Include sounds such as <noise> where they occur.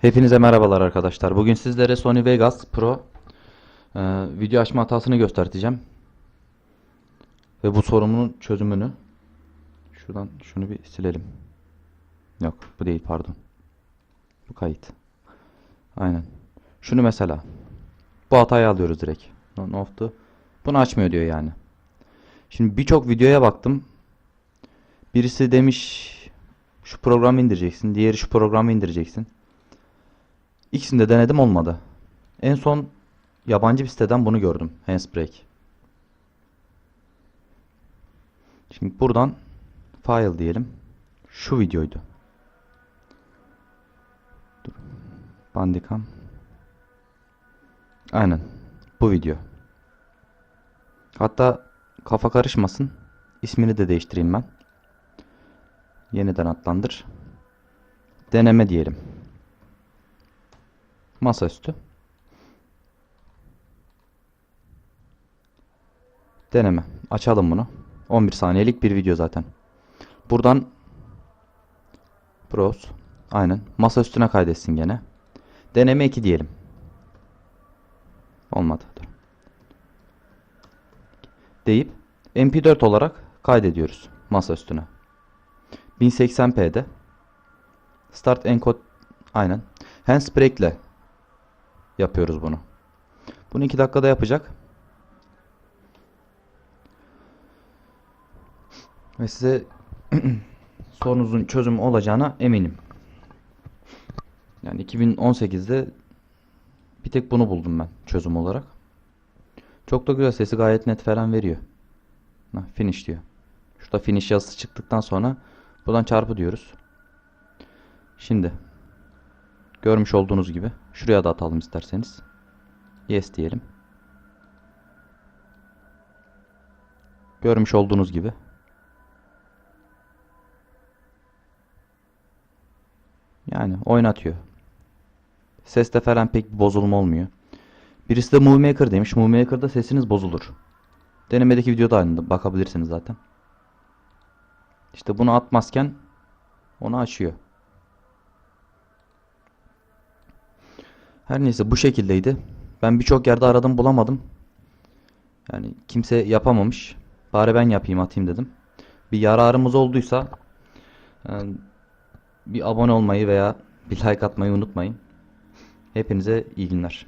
Hepinize merhabalar arkadaşlar. Bugün sizlere Sony Vegas Pro e, video açma hatasını göstereceğim. Ve bu sorunun çözümünü şuradan şunu bir silelim. Yok, bu değil pardon. Bu kayıt. Aynen. Şunu mesela. Bu hatayı alıyoruz direkt. Non off'tu. Bunu açmıyor diyor yani. Şimdi birçok videoya baktım. Birisi demiş şu programı indireceksin. Diğeri şu programı indireceksin. İkisini de denedim olmadı. En son yabancı bir siteden bunu gördüm. Handsbrake. Şimdi buradan file diyelim. Şu videoydu. Dur. Bandicam. Aynen. Bu video. Hatta kafa karışmasın. İsmini de değiştireyim ben. Yeniden adlandır. Deneme diyelim. Masaüstü. Deneme. Açalım bunu. 11 saniyelik bir video zaten. Buradan Browse. Aynen. Masa üstüne kaydetsin gene. Deneme 2 diyelim. Olmadı. Dur. Deyip MP4 olarak kaydediyoruz masa üstüne. 1080p'de. Start encode aynen. Handsbrake ile yapıyoruz bunu. Bunu 2 dakikada yapacak. Ve size <clears throat> sorunuzun çözümü olacağına eminim. Yani 2018'de bir tek bunu buldum ben çözüm olarak. Çok da güzel sesi gayet net falan veriyor. Ha, finish diyor. Şurada finish yazısı çıktıktan sonra buradan çarpı diyoruz. Şimdi görmüş olduğunuz gibi şuraya da atalım isterseniz. Yes diyelim. Görmüş olduğunuz gibi Yani oynatıyor. Seste falan pek bir bozulma olmuyor. Birisi de Movie Maker demiş. Movie Maker'da sesiniz bozulur. Denemedeki videoda aynı bakabilirsiniz zaten. İşte bunu atmazken onu açıyor. Her neyse bu şekildeydi. Ben birçok yerde aradım bulamadım. Yani kimse yapamamış. Bari ben yapayım atayım dedim. Bir yararımız olduysa yani bir abone olmayı veya bir like atmayı unutmayın. Hepinize iyi günler.